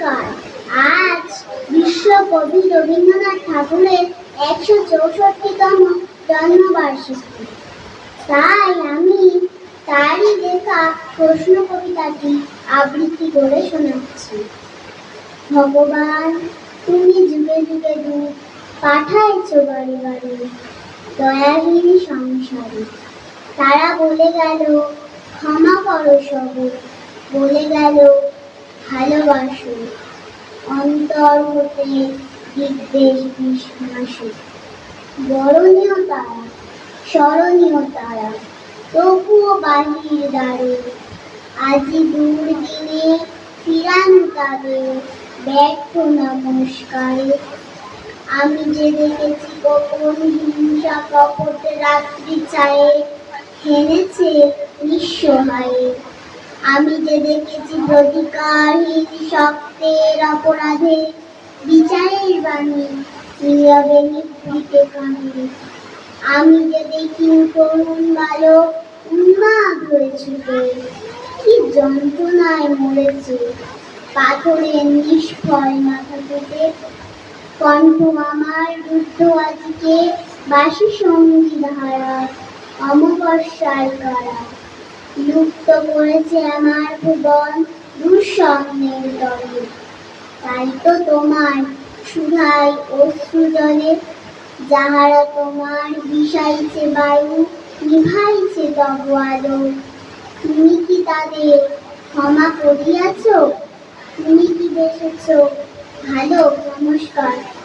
নমস্কার আজ বিশ্ব কবি রবীন্দ্রনাথ ঠাকুরের একশো চৌষট্টিতম জন্মবার্ষিকী। তাই আমি তারই লেখা প্রশ্ন কবিতাটি আবৃত্তি করে শোনাচ্ছি। ভগবান, তুমি যুগে যুগে দূত পাঠাইছো বাড়ি বাড়ি, দয়াহীন সংসারে। তারা বলে গেল, ক্ষমা করো সবে। বলে গেল ভালোবাসো। অন্তর হতে বিদ্বেষ বিশ্বাসে বরণীয় তারা, স্মরণীয় তারা, তবুও বাহির দ্বারে। আজি দূর দিনে ফিরান তাদের, ব্যর্থ নমস্কারে। আমি যে দেখেছি গোপন হিংসা কপট রাত্রি চায়ে হেনেছে নিঃসহায়ে। আমি যে দেখেছি প্রতিকারহীন শক্তের অপরাধে। বিচারের বাণী নীরবে নিভৃতে আমি যে দেখি তরুণ বালক উন্মাদ হয়েছিল কি যন্ত্রণায় মরেছে। পাথরের নিষ্ফল মাথা কেটে কণ্ঠ আমার রুদ্ধ আজকে বাসি সঙ্গী ধারা অমবর্ষায় কারা। লুপ্ত করেছে আমার ভুবন দুঃস্বপ্নের দলে তাই তো তোমার সুধাই অশ্রু জলে, যাহারা তোমার বিষাইছে বায়ু, নিভাইছে তব আলো। তুমি কি তাদের ক্ষমা করিয়াছ? তুমি কি দেখেছ? ভালো, নমস্কার।